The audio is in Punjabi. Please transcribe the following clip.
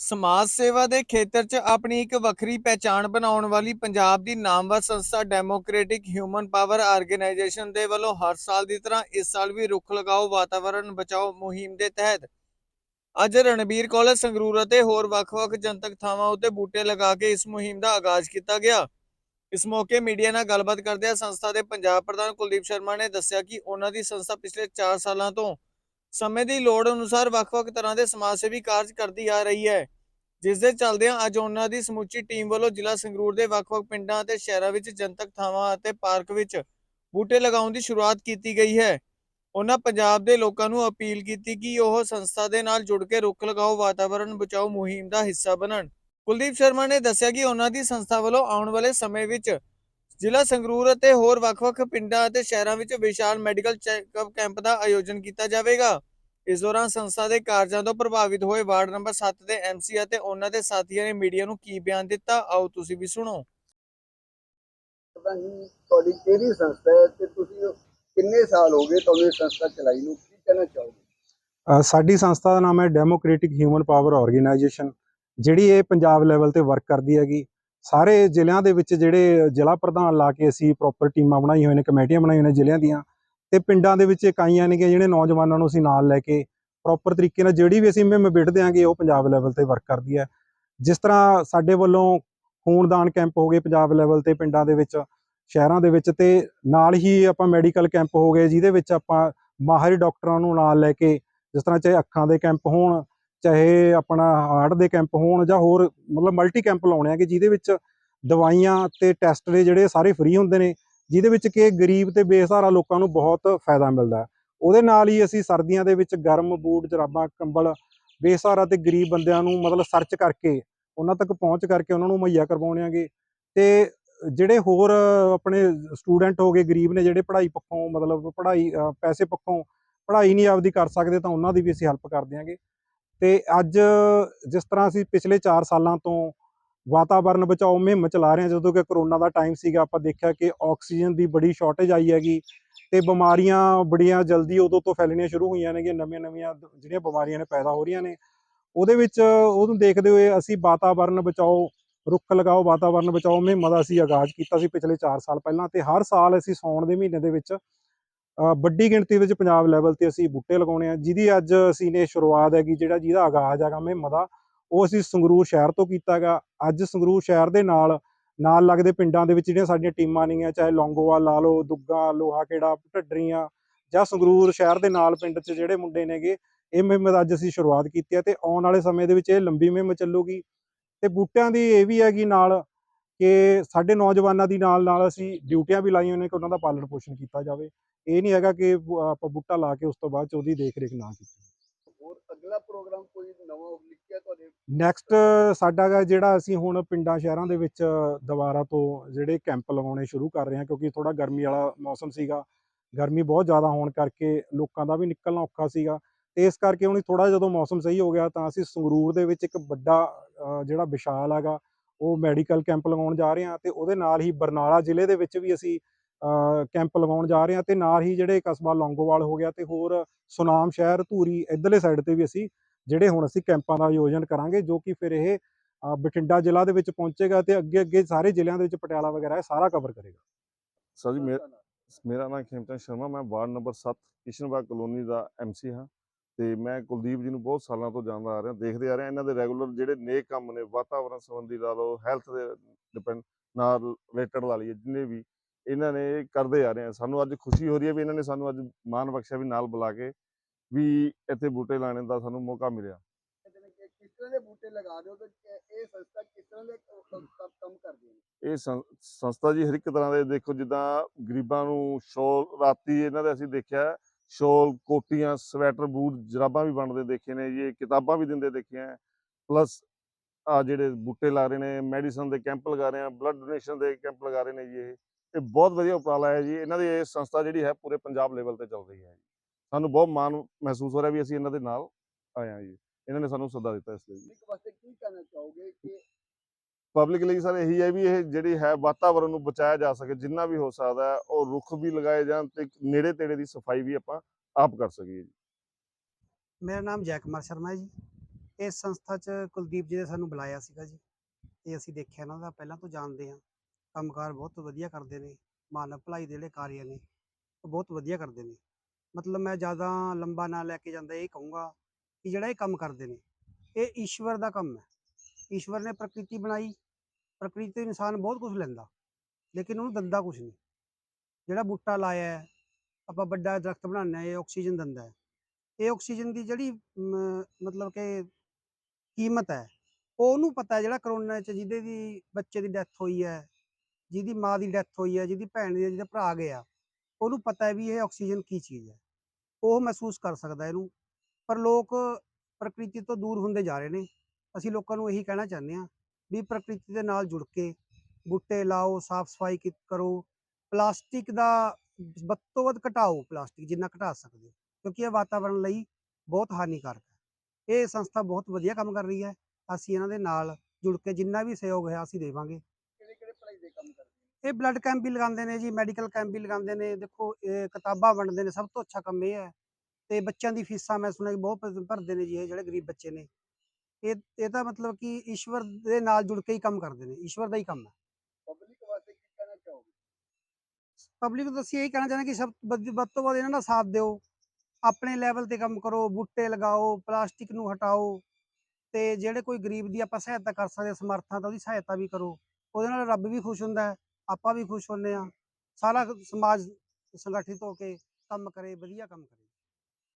ਸਮਾਜ ਸੇਵਾ ਦੇ ਖੇਤਰ 'ਚ ਆਪਣੀ ਇੱਕ ਵੱਖਰੀ ਪਹਿਚਾਣ ਬਣਾਉਣ ਵਾਲੀ ਪੰਜਾਬ ਦੀ ਨਾਮਵਰ ਸੰਸਥਾ ਡੈਮੋਕ੍ਰੈਟਿਕ ਹਿਊਮਨ ਪਾਵਰ ਆਰਗੇਨਾਈਜੇਸ਼ਨ ਦੇ ਵੱਲੋਂ ਹਰ ਸਾਲ ਦੀ ਤਰ੍ਹਾਂ ਇਸ ਸਾਲ ਵੀ ਰੁੱਖ ਲਗਾਓ ਵਾਤਾਵਰਣ ਬਚਾਓ ਮੁਹਿੰਮ ਦੇ ਤਹਿਤ। ਅੱਜ ਰਣਬੀਰ ਕਾਲਜ, ਸੰਗਰੂਰ ਅਤੇ ਹੋਰ ਵੱਖ-ਵੱਖ ਜਨਤਕ ਥਾਵਾਂ ਉੱਤੇ ਬੂਟੇ ਲਗਾ ਕੇ ਇਸ ਮੁਹਿੰਮ ਦਾ ਆਗਾਜ਼ ਕੀਤਾ ਗਿਆ। ਇਸ ਮੌਕੇ ਮੀਡੀਆ ਨਾਲ ਗੱਲਬਾਤ ਕਰਦਿਆਂ ਸੰਸਥਾ ਦੇ ਪੰਜਾਬ ਪ੍ਰਧਾਨ ਕੁਲਦੀਪ ਸ਼ਰਮਾ ਨੇ ਦੱਸਿਆ ਕਿ ਉਹਨਾਂ ਦੀ ਸੰਸਥਾ ਪਿਛਲੇ 4 ਸਾਲਾਂ ਤੋਂ ਸਮੇਂ ਦੀ ਲੋੜ ਅਨੁਸਾਰ ਵੱਖ-ਵੱਖ ਤਰ੍ਹਾਂ ਦੇ ਸਮਾਜ ਸੇਵੀ ਕਾਰਜ ਕਰਦੀ ਆ ਰਹੀ ਹੈ। ਜਿਸ ਦੇ ਚੱਲਦਿਆਂ ਅੱਜ ਉਹਨਾਂ ਦੀ ਸਮੁੱਚੀ ਟੀਮ ਵੱਲੋਂ ਜ਼ਿਲ੍ਹਾ ਸੰਗਰੂਰ ਦੇ ਵੱਖ-ਵੱਖ ਪਿੰਡਾਂ ਅਤੇ ਸ਼ਹਿਰਾਂ ਵਿੱਚ ਜਨਤਕ ਥਾਵਾਂ ਅਤੇ ਪਾਰਕ ਵਿੱਚ ਬੂਟੇ ਲਗਾਉਣ ਦੀ ਸ਼ੁਰੂਆਤ ਕੀਤੀ ਗਈ ਹੈ। ਉਹਨਾਂ ਪੰਜਾਬ ਦੇ ਲੋਕਾਂ ਨੂੰ ਅਪੀਲ ਕੀਤੀ ਕਿ ਉਹ ਸੰਸਥਾ ਦੇ ਨਾਲ ਜੁੜ ਕੇ ਰੁੱਖ ਲਗਾਓ, ਵਾਤਾਵਰਣ ਬਚਾਓ, ਮੁਹਿੰਮ ਦਾ ਹਿੱਸਾ ਬਣਨ। ਕੁਲਦੀਪ ਸ਼ਰਮਾ ਨੇ ਦੱਸਿਆ ਕਿ ਉਹਨਾਂ ਦੀ ਸੰਸਥਾ ਵੱਲੋਂ ਆਉਣ ਵਾਲੇ ਸਮੇਂ ਵਿੱਚ ਜ਼ਿਲ੍ਹਾ ਸੰਗਰੂਰ ਅਤੇ ਹੋਰ ਵੱਖ-ਵੱਖ ਪਿੰਡਾਂ ਅਤੇ ਸ਼ਹਿਰਾਂ ਵਿੱਚ ਵਿਸ਼ਾਲ ਮੈਡੀਕਲ ਚੈੱਕਅਪ ਕੈਂਪ ਦਾ ਆਯੋਜਨ ਕੀਤਾ ਜਾਵੇਗਾ। ਇਸ ਦੌਰਾਨ ਸੰਸਥਾ ਦੇ ਕਾਰਜਾਂ ਤੋਂ ਪ੍ਰਭਾਵਿਤ ਹੋਏ ਵਾਰਡ ਨੰਬਰ 7 ਦੇ ਐਮਸੀ ਅਤੇ ਉਹਨਾਂ ਦੇ ਸਾਥੀਆਂ ਨੇ ਮੀਡੀਆ ਨੂੰ ਕੀ ਬਿਆਨ ਦਿੱਤਾ ਆਓ ਤੁਸੀਂ ਵੀ ਸੁਣੋ। ਪਤਾ ਨਹੀਂ ਤੁਹਾਡੀ ਕਿਹੜੀ ਸੰਸਥਾ ਹੈ ਤੇ ਤੁਸੀਂ ਕਿੰਨੇ ਸਾਲ ਹੋ ਗਏ ਤੁਹਾਨੂੰ ਇਹ ਸੰਸਥਾ ਚਲਾਈ ਨੂੰ? ਕੀ ਕਹਿਣਾ ਚਾਹੋਗੇ? ਅ, ਸਾਡੀ ਸੰਸਥਾ ਦਾ ਨਾਮ ਹੈ ਡੈਮੋਕ੍ਰੈਟਿਕ ਹਿਊਮਨ ਪਾਵਰ ਆਰਗੇਨਾਈਜੇਸ਼ਨ ਜਿਹੜੀ ਇਹ ਪੰਜਾਬ ਲੈਵਲ ਤੇ ਵਰਕ ਕਰਦੀ ਹੈਗੀ। ਸਾਰੇ ਜ਼ਿਲ੍ਹਿਆਂ ਦੇ ਵਿੱਚ ਜਿਹੜੇ ਜ਼ਿਲ੍ਹਾ ਪ੍ਰਧਾਨ ਲਾ ਕੇ ਅਸੀਂ ਪ੍ਰੋਪਰ ਟੀਮਾਂ ਬਣਾਈ ਹੋਈਆਂ ਨੇ, ਕਮੇਟੀਆਂ ਬਣਾਈਆਂ ਨੇ ਜ਼ਿਲ੍ਹਿਆਂ ਦੀਆਂ ਤੇ ਪਿੰਡਾਂ ਦੇ ਵਿੱਚ ਇਕਾਈਆਂ ਨੇਗੀਆਂ ਜਿਹੜੇ ਨੌਜਵਾਨਾਂ ਨੂੰ ਅਸੀਂ ਨਾਲ ਲੈ ਕੇ ਪ੍ਰੋਪਰ ਤਰੀਕੇ ਨਾਲ ਜਿਹੜੀ ਵੀ ਅਸੀਂ ਮੁਹਿੰਮ ਬਿੜ ਦਿਆਂਗੇ, ਉਹ ਪੰਜਾਬ ਲੈਵਲ ਤੇ ਵਰਕ ਕਰਦੀ ਹੈ। ਜਿਸ ਤਰ੍ਹਾਂ ਸਾਡੇ ਵੱਲੋਂ ਖੂਨਦਾਨ ਕੈਂਪ ਹੋ ਗਏ ਪੰਜਾਬ ਲੈਵਲ ਤੇ, ਪਿੰਡਾਂ ਦੇ ਵਿੱਚ, ਸ਼ਹਿਰਾਂ ਦੇ ਵਿੱਚ ਤੇ ਨਾਲ ਹੀ ਆਪਾਂ ਮੈਡੀਕਲ ਕੈਂਪ ਹੋ ਗਏ, ਜਿਹਦੇ ਵਿੱਚ ਆਪਾਂ ਮਾਹਿਰ ਡਾਕਟਰਾਂ ਨੂੰ ਨਾਲ ਲੈ ਕੇ ਜਿਸ ਤਰ੍ਹਾਂ ਚਾਹੇ ਅੱਖਾਂ ਦੇ ਕੈਂਪ ਹੋਣ ਚਾਹੇ ਆਪਣਾ ਹਾਰਟ ਦੇ ਕੈਂਪ ਹੋਣ ਜਾਂ ਹੋਰ ਮਤਲਬ ਮਲਟੀ ਕੈਂਪ ਲਾਉਣੇ ਆ ਕਿ ਜਿਹਦੇ ਵਿੱਚ ਦਵਾਈਆਂ ਤੇ ਟੈਸਟ ਦੇ ਜਿਹੜੇ ਸਾਰੇ ਫ੍ਰੀ ਹੁੰਦੇ ਨੇ, ਜਿਹਦੇ ਵਿੱਚ ਕਿ ਗਰੀਬ ਤੇ ਬੇਸਹਾਰਾ ਲੋਕਾਂ ਨੂੰ ਬਹੁਤ ਫਾਇਦਾ ਮਿਲਦਾ। ਉਹਦੇ ਨਾਲ ਹੀ ਅਸੀਂ ਸਰਦੀਆਂ ਦੇ ਵਿੱਚ ਗਰਮ ਬੂਟ, ਜਰਾਬਾਂ, ਕੰਬਲ, ਬੇਸਹਾਰਾ ਤੇ ਗਰੀਬ ਬੰਦਿਆਂ ਨੂੰ ਮਤਲਬ ਸਰਚ ਕਰਕੇ, ਉਹਨਾਂ ਤੱਕ ਪਹੁੰਚ ਕਰਕੇ ਉਹਨਾਂ ਨੂੰ ਮੁਹੱਈਆ ਕਰਵਾਉਣੇ ਆਗੇ। ਤੇ ਜਿਹੜੇ ਹੋਰ ਆਪਣੇ ਸਟੂਡੈਂਟ ਹੋ ਗਏ, ਗਰੀਬ ਨੇ ਜਿਹੜੇ ਪੜ੍ਹਾਈ ਪੱਖੋਂ ਮਤਲਬ ਪੜ੍ਹਾਈ ਪੈਸੇ ਪੱਖੋਂ ਪੜ੍ਹਾਈ ਨਹੀਂ ਆਪਦੀ ਕਰ ਸਕਦੇ ਤਾਂ ਉਹਨਾਂ ਦੀ ਵੀ ਅਸੀਂ ਹੈਲਪ ਕਰ ਦਿਆਂਗੇ ਤੇ ਅੱਜ ਜਿਸ ਤਰ੍ਹਾਂ ਅਸੀਂ ਪਿਛਲੇ 4 ਸਾਲਾਂ ਤੋਂ ਵਾਤਾਵਰਣ ਬਚਾਓ ਮੁਹਿੰਮ ਚਲਾ ਰਹੇ ਹਾਂ, ਜਦੋਂ ਕਿ ਕਰੋਨਾ ਦਾ ਟਾਈਮ ਸੀਗਾ, ਆਪਾਂ ਦੇਖਿਆ ਕਿ ਆਕਸੀਜਨ ਦੀ ਬੜੀ ਸ਼ਾਰਟੇਜ ਆਈ ਹੈਗੀ ਤੇ ਬਿਮਾਰੀਆਂ ਬੜੀਆਂ ਜਲਦੀ ਉਦੋਂ ਤੋਂ ਫੈਲਣੀਆਂ ਸ਼ੁਰੂ ਹੋਈਆਂ ਨੇਗੀਆਂ ਨਵੀਆਂ ਨਵੀਆਂ ਜਿਹੜੀਆਂ ਬਿਮਾਰੀਆਂ ਨੇ ਪੈਦਾ ਹੋ ਰਹੀਆਂ ਨੇ। ਉਹਦੇ ਵਿੱਚ ਉਹਨੂੰ ਦੇਖਦੇ ਹੋਏ ਅਸੀਂ ਵਾਤਾਵਰਣ ਬਚਾਓ, ਰੁੱਖ ਲਗਾਓ ਵਾਤਾਵਰਣ ਬਚਾਓ ਮੁਹਿੰਮ ਦਾ ਅਸੀਂ ਆਗਾਜ਼ ਕੀਤਾ ਸੀ ਪਿਛਲੇ 4 ਸਾਲ ਪਹਿਲਾਂ ਤੇ ਹਰ ਸਾਲ ਅਸੀਂ ਸੌਣ ਦੇ ਮਹੀਨੇ ਦੇ ਵਿੱਚ ਵੱਡੀ ਗਿਣਤੀ ਵਿੱਚ ਪੰਜਾਬ ਲੈਵਲ ਤੇ ਅਸੀਂ ਬੂਟੇ ਲਗਾਉਣੇ ਆ, ਜਿਹਦੀ ਅੱਜ ਅਸੀਂ ਨੇ ਸ਼ੁਰੂਆਤ ਹੈਗੀ, ਜਿਹੜਾ ਜਿਹਦਾ ਆਗਾਜ਼ ਹੈਗਾ ਮੁਹਿੰਮ ਦਾ, ਉਹ ਅਸੀਂ ਸੰਗਰੂਰ ਸ਼ਹਿਰ ਤੋਂ ਕੀਤਾ ਹੈਗਾ। ਅੱਜ ਸੰਗਰੂਰ ਸ਼ਹਿਰ ਦੇ ਨਾਲ ਨਾਲ ਲੱਗਦੇ ਪਿੰਡਾਂ ਦੇ ਵਿੱਚ ਜਿਹੜੀਆਂ ਸਾਡੀਆਂ ਟੀਮਾਂ ਨੇਗੀਆਂ, ਚਾਹੇ ਲੌਂਗੋਵਾਲ ਲਾ ਲਓ, ਦੁੱਗਾ, ਲੋਹਾ ਕਿਹੜਾ ਢੱਡਰੀਆਂ, ਜਾਂ ਸੰਗਰੂਰ ਸ਼ਹਿਰ ਦੇ ਨਾਲ ਪਿੰਡ 'ਚ ਜਿਹੜੇ ਮੁੰਡੇ ਨੇਗੇ, ਇਹ ਮੁਹਿੰਮ ਦਾ ਅੱਜ ਅਸੀਂ ਸ਼ੁਰੂਆਤ ਕੀਤੀ ਹੈ ਤੇ ਆਉਣ ਵਾਲੇ ਸਮੇਂ ਦੇ ਵਿੱਚ ਇਹ ਲੰਬੀ ਮੁਹਿੰਮ ਚੱਲੂਗੀ। ਤੇ ਬੂਟਿਆਂ ਦੀ ਇਹ ਵੀ ਹੈਗੀ ਨਾਲ ਕਿ ਸਾਡੇ ਨੌਜਵਾਨਾਂ ਦੀ ਨਾਲ ਨਾਲ ਅਸੀਂ ਡਿਊਟੀਆਂ ਵੀ ਲਾਈਆਂ ਨੇ ਕਿ ਉਹਨਾਂ ਦਾ ਪਾਲਣ ਪੋਸ਼ਣ ਕੀਤਾ ਜਾਵੇ। ਇਹ ਨਹੀਂ ਹੈਗਾ ਕਿ ਆਪਾਂ ਬੂਟਾ ਲਾ ਕੇ ਉਸ ਤੋਂ ਬਾਅਦ ਚ ਉਹਦੀ ਦੇਖ ਰੇਖ ਨਾ ਕੀਤੀ ਹੋਰ ਅਗਲਾ ਪ੍ਰੋਗਰਾਮ ਕੋਈ ਨਵਾਂ ਲਿਖਿਆ ਤੁਹਾਡੇ ਨੈਕਸਟ ਸਾਡਾ ਜਿਹੜਾ ਅਸੀਂ ਹੁਣ ਪਿੰਡਾਂ ਸ਼ਹਿਰਾਂ ਦੇ ਵਿੱਚ ਦੁਬਾਰਾ ਤੋਂ ਜਿਹੜੇ ਕੈਂਪ ਲਗਾਉਣੇ ਸ਼ੁਰੂ ਕਰ ਰਹੇ ਹਾਂ ਕਿਉਂਕਿ ਥੋੜਾ ਗਰਮੀ ਵਾਲਾ ਮੌਸਮ ਸੀਗਾ ਗਰਮੀ ਬਹੁਤ ਜ਼ਿਆਦਾ ਹੋਣ ਕਰਕੇ ਲੋਕਾਂ ਦਾ ਵੀ ਨਿਕਲਣਾ ਔਖਾ ਸੀਗਾ ਤੇ ਇਸ ਕਰਕੇ ਹੁਣ ਥੋੜਾ ਜਦੋਂ ਮੌਸਮ ਸਹੀ ਹੋ ਗਿਆ ਤਾਂ ਅਸੀਂ ਸੰਗਰੂਰ ਦੇ ਵਿੱਚ ਇੱਕ ਵੱਡਾ ਜਿਹੜਾ ਵਿਸ਼ਾਲ ਹੈਗਾ ਉਹ ਮੈਡੀਕਲ ਕੈਂਪ ਲਗਾਉਣ ਜਾ ਰਹੇ ਹਾਂ ਤੇ ਉਹਦੇ ਨਾਲ ਹੀ ਬਰਨਾਲਾ ਜ਼ਿਲ੍ਹੇ ਦੇ ਵਿੱਚ ਵੀ ਅਸੀਂ ਕੈਂਪ ਲਗਾਉਣ ਜਾ ਰਹੇ ਹਾਂ ਤੇ ਨਾਲ ਹੀ ਜਿਹੜੇ ਕਸਬਾ ਲੌਂਗੋਵਾਲ ਹੋ ਗਿਆ ਤੇ ਹੋਰ ਸੁਨਾਮ ਸ਼ਹਿਰ ਧੂਰੀ ਇਧਰਲੇ ਸਾਈਡ ਤੇ ਵੀ ਅਸੀਂ ਜਿਹੜੇ ਹੁਣ ਅਸੀਂ ਕੈਂਪਾਂ ਦਾ ਆਯੋਜਨ ਕਰਾਂਗੇ ਜੋ ਕਿ ਫਿਰ ਇਹ ਬਠਿੰਡਾ ਜ਼ਿਲ੍ਹਾ ਦੇ ਵਿੱਚ ਪਹੁੰਚੇਗਾ ਤੇ ਅੱਗੇ ਅੱਗੇ ਸਾਰੇ ਜ਼ਿਲ੍ਹਿਆਂ ਦੇ ਵਿੱਚ ਪਟਿਆਲਾ ਵਗੈਰਾ ਸਾਰਾ ਕਵਰ ਕਰੇਗਾ। ਸਰ ਜੀ ਮੇਰਾ ਨਾਮ ਖੇਮਚੰਦ ਸ਼ਰਮਾ ਮੈਂ ਵਾਰਡ ਨੰਬਰ 7 ਕਿਸ਼ਨਬਾਗ ਕਲੋਨੀ ਦਾ ਐਮਸੀ ਹਾਂ ਤੇ ਮੈਂ ਕੁਲਦੀਪ ਜੀ ਨੂੰ ਬਹੁਤ ਸਾਲਾਂ ਤੋਂ ਜਾਣਦਾ ਆ ਰਿਹਾ ਦੇਖਦੇ ਆ ਰਿਹਾ ਇਹਨਾਂ ਦੇ ਰੈਗੂਲਰ ਜਿਹੜੇ ਨੇਕ ਕੰਮ ਨੇ ਵਾਤਾਵਰਣ ਸੰਬੰਧੀ ਲਾ ਲਓ ਹੈਲਥ ਦੇ ਡਿਪੈਂਡ ਨਾਲ ਰਿਲੇਟਡ ਲਾ ਲਈਏ ਜਿੰਨੇ ਵੀ ਇਹਨਾਂ ਨੇ ਕਰਦੇ ਆ ਰਹੇ ਆ। ਸਾਨੂੰ ਅੱਜ ਖੁਸ਼ੀ ਹੋ ਰਹੀ ਹੈ ਵੀ ਇਹਨਾਂ ਨੇ ਸਾਨੂੰ ਅੱਜ ਮਾਣ ਬਖਸ਼ਿਆ ਵੀ ਨਾਲ ਬੁਲਾ ਕੇ ਵੀ ਇੱਥੇ ਬੂਟੇ ਲਾਣੇ ਦਾ ਸਾਨੂੰ ਮੌਕਾ ਮਿਲਿਆ। ਕਹਿੰਦੇ ਨੇ ਕਿ ਕਿਸ ਤਰ੍ਹਾਂ ਦੇ ਬੂਟੇ ਲਗਾ ਦਿਓ ਤੇ ਇਹ- ਸੰਸਥਾ ਕਿਸ ਤਰ੍ਹਾਂ ਦੇ ਕ- ਕ- ਕੰਮ ਕੰਮ ਕਰਦੀ ਹੈ? ਇਹ ਸੰ- ਸੰਸਥਾ ਜੀ ਹਰ ਇੱਕ ਤਰ੍ਹਾਂ ਦੇ ਦੇਖੋ ਜਿੱਦਾਂ ਗਰੀਬਾਂ ਨੂੰ ਸ਼ੋਲ ਰਾਤੀ ਇਹਨਾਂ ਦੇ ਅਸੀਂ ਦੇਖਿਆ ਸ਼ੋਲ ਕੋਟੀਆਂ ਸਵੈਟਰ ਬੂਟ ਜਰਾਬਾਂ ਵੀ ਬਣਦੇ ਦੇਖੇ ਨੇ ਜੀ ਕਿਤਾਬਾਂ ਵੀ ਦਿੰਦੇ ਦੇਖੀਆਂ ਪਲੱਸ ਆ ਜਿਹੜੇ ਬੂਟੇ ਲਾ ਰਹੇ ਨੇ ਮੈਡੀਸਨ ਦੇ ਕੈਂਪ ਲਗਾ ਰਹੇ ਆ ਬਲੱਡ ਡੋਨੇਸ਼ਨ ਦੇ ਕੈਂਪ ਲਗਾ ਰਹੇ ਨੇ ਜੀ ਇਹ। ਇਹ ਬਹੁਤ ਵਧੀਆ ਉਪਰਾਲਾ ਹੈ ਜੀ। ਇਹਨਾਂ ਦੀ ਇਹ ਸੰਸਥਾ ਜਿਹੜੀ ਹੈ ਪੂਰੇ ਪੰਜਾਬ ਲੈਵਲ ਤੇ ਚੱਲ ਰਹੀ ਹੈ ਜੀ। ਸਾਨੂੰ ਬਹੁਤ ਮਾਣ ਮਹਿਸੂਸ ਹੋ ਰਿਹਾ ਵੀ ਅਸੀਂ ਇਹਨਾਂ ਦੇ ਨਾਲ ਆਏ ਹਾਂ ਜੀ। ਇਹਨਾਂ ਨੇ ਸਾਨੂੰ ਸੱਦਾ ਦਿੱਤਾ ਇਸ ਲਈ ਜੀ। ਇੱਕ ਵਾਸਤੇ ਕੀ ਕਹਿਣਾ ਚਾਹੋਗੇ ਕਿ ਪਬਲਿਕ ਲਈ ਸਰ ਇਹੀ ਹੈ ਵੀ ਇਹ ਜਿਹੜੀ ਹੈ ਵਾਤਾਵਰਣ ਨੂੰ ਬਚਾਇਆ ਜਾ ਸਕੇ ਜਿੰਨਾ ਵੀ ਹੋ ਸਕਦਾ ਹੈ ਉਹ ਰੁੱਖ ਵੀ ਲਗਾਏ ਜਾਣ ਤੇ ਨੇੜੇ ਤੇੜੇ ਦੀ ਸਫ਼ਾਈ ਵੀ ਆਪਾਂ ਆਪ ਕਰ ਸਕੀਏ ਜੀ। ਮੇਰਾ ਨਾਮ ਜੈ ਕੁਮਾਰ ਸ਼ਰਮਾ ਹੈ ਜੀ। ਇਸ ਸੰਸਥਾ 'ਚ ਕੁਲਦੀਪ ਜੀ ਨੇ ਸਾਨੂੰ ਬੁਲਾਇਆ ਸੀਗਾ ਜੀ। ਤੇ ਅਸੀਂ ਦੇਖਿਆ ਇਹਨਾਂ ਦਾ ਪਹਿਲਾਂ ਤੋਂ ਜਾਣਦੇ ਹਾਂ। ਕੰਮਕਾਰ ਬਹੁਤ ਵਧੀਆ ਕਰਦੇ ਨੇ, ਮਾਨਵ ਭਲਾਈ ਦੇ ਜਿਹੜੇ ਕਾਰਜ ਨੇ, ਉਹ ਬਹੁਤ ਵਧੀਆ ਕਰਦੇ ਨੇ। ਮਤਲਬ ਮੈਂ ਜ਼ਿਆਦਾ ਲੰਬਾ ਨਾ ਲੈ ਕੇ ਜਾਂਦਾ, ਇਹ ਕਹੂੰਗਾ ਕਿ ਜਿਹੜਾ ਇਹ ਕੰਮ ਕਰਦੇ ਨੇ, ਇਹ ਈਸ਼ਵਰ ਦਾ ਕੰਮ ਹੈ। ਈਸ਼ਵਰ ਨੇ ਪ੍ਰਕਿਰਤੀ ਬਣਾਈ, ਪ੍ਰਕਿਰਤੀ ਤੋਂ ਇਨਸਾਨ ਬਹੁਤ ਕੁਝ ਲੈਂਦਾ, ਲੇਕਿਨ ਉਹਨੂੰ ਦਿੰਦਾ ਕੁਝ ਨਹੀਂ। ਜਿਹੜਾ ਬੂਟਾ ਲਾਇਆ ਆਪਾਂ ਵੱਡਾ ਦਰਖਤ ਬਣਾਉਂਦੇ ਹਾਂ, ਇਹ ਆਕਸੀਜਨ ਦਿੰਦਾ ਹੈ। ਇਹ ਆਕਸੀਜਨ ਦੀ ਜਿਹੜੀ ਮਤਲਬ ਕਿ ਕੀਮਤ ਹੈ, ਉਹ ਉਹਨੂੰ ਪਤਾ ਜਿਹੜਾ ਕਰੋਨਾ ਚ ਜਿਹਦੇ ਦੀ ਬੱਚੇ ਦੀ ਡੈਥ ਹੋਈ ਹੈ ਜਿਹਦੀ ਮਾਂ ਦੀ ਡੈਥ ਹੋਈ ਹੈ ਜਿਹਦੀ ਭੈਣ ਦੀ ਜਿਹਦਾ ਭਰਾ ਗਿਆ ਉਹਨੂੰ ਪਤਾ ਹੈ ਵੀ ਇਹ ਆਕਸੀਜਨ ਕੀ ਚੀਜ਼ ਹੈ ਉਹ ਮਹਿਸੂਸ ਕਰ ਸਕਦਾ ਇਹਨੂੰ। ਪਰ ਲੋਕ ਪ੍ਰਕਿਰਤੀ ਤੋਂ ਦੂਰ ਹੁੰਦੇ ਜਾ ਰਹੇ ਨੇ। ਅਸੀਂ ਲੋਕਾਂ ਨੂੰ ਇਹੀ ਕਹਿਣਾ ਚਾਹੁੰਦੇ ਹਾਂ ਵੀ ਪ੍ਰਕਿਰਤੀ ਦੇ ਨਾਲ ਜੁੜ ਕੇ ਬੂਟੇ ਲਾਓ ਸਾਫ਼ ਸਫ਼ਾਈ ਕੀ- ਕਰੋ, ਪਲਾਸਟਿਕ ਦਾ ਵੱਧ ਤੋਂ ਵੱਧ ਘਟਾਓ, ਪਲਾਸਟਿਕ ਜਿੰਨਾ ਘਟਾ ਸਕਦੇ ਹੋ, ਕਿਉਂਕਿ ਇਹ ਵਾਤਾਵਰਣ ਲਈ ਬਹੁਤ ਹਾਨੀਕਾਰਕ ਹੈ। ਇਹ ਸੰਸਥਾ ਬਹੁਤ ਵਧੀਆ ਕੰਮ ਕਰ ਰਹੀ ਹੈ। ਅਸੀਂ ਇਹਨਾਂ ਦੇ ਨਾਲ ਜੁੜ ਕੇ ਜਿੰਨਾ ਵੀ ਸਹਿਯੋਗ ਹੈ, ਅਸੀਂ ਦੇਵਾਂਗੇ। ਦੇ ਕੰਮ ਕਰਦੇ ਨੇ। ਇਹ ਬਲੱਡ ਕੈਂਪ ਵੀ ਲਗਾਉਂਦੇ ਨੇ ਜੀ ਮੈਡੀਕਲ ਕੈਂਪ ਵੀ ਲਗਾਉਂਦੇ ਨੇ। ਦੇਖੋ ਇਹ ਕਿਤਾਬਾਂ ਵੰਡਦੇ ਨੇ ਸਭ ਤੋਂ ਅੱਛਾ ਕੰਮ ਇਹ ਹੈ। ਤੇ ਬੱਚਿਆਂ ਦੀ ਫੀਸਾਂ ਮੈਂ ਸੁਣਿਆ ਬਹੁਤ ਭਰਦੇ ਨੇ ਜੀ ਇਹ ਜਿਹੜੇ ਗਰੀਬ ਬੱਚੇ ਨੇ। ਇਹ ਇਹ ਤਾਂ ਮਤਲਬ ਕਿ ਈਸ਼ਵਰ ਦੇ ਨਾਲ ਜੁੜ ਕੇ ਹੀ ਕੰਮ ਕਰਦੇ ਨੇ ਈਸ਼ਵਰ ਦਾ ਹੀ ਕੰਮ ਹੈ। ਪਬਲਿਕ ਵਾਸਤੇ ਕੀ ਕਹਿਣਾ ਚਾਹੋਗੇ? ਪਬਲਿਕ ਨੂੰ ਅਸੀਂ ਇਹੀ ਕਹਿਣਾ ਚਾਹੁੰਦੇ ਕਿ ਸਭ ਵੱਧ ਤੋਂ ਵੱਧ ਇਹਨਾਂ ਦਾ ਸਾਥ ਦਿਓ। ਆਪਣੇ ਲੈਵਲ ਤੇ ਕੰਮ ਕਰੋ ਬੂਟੇ ਲਗਾਓ ਪਲਾਸਟਿਕ ਨੂੰ ਹਟਾਓ। ਤੇ ਜਿਹੜੇ ਕੋਈ ਗਰੀਬ ਦੀ ਆਪਾਂ ਸਹਾਇਤਾ ਕਰ ਸਕਦੇ ਸਮਰਥਾਂ ਤਾਂ ਉਹਦੀ ਸਹਾਇਤਾ ਵੀ ਕਰੋ। ਉਹਦੇ ਨਾਲ ਰੱਬ ਵੀ ਖੁਸ਼ ਹੁੰਦਾ ਹੈ, ਆਪਾਂ ਵੀ ਖੁਸ਼ ਹੁੰਦੇ ਆ ਸਾਰਾ ਸਮਾਜ ਸੰਗਠਿਤ ਹੋ ਕੇ ਕੰਮ ਕਰੇ, ਵਧੀਆ ਕੰਮ ਕਰੇ।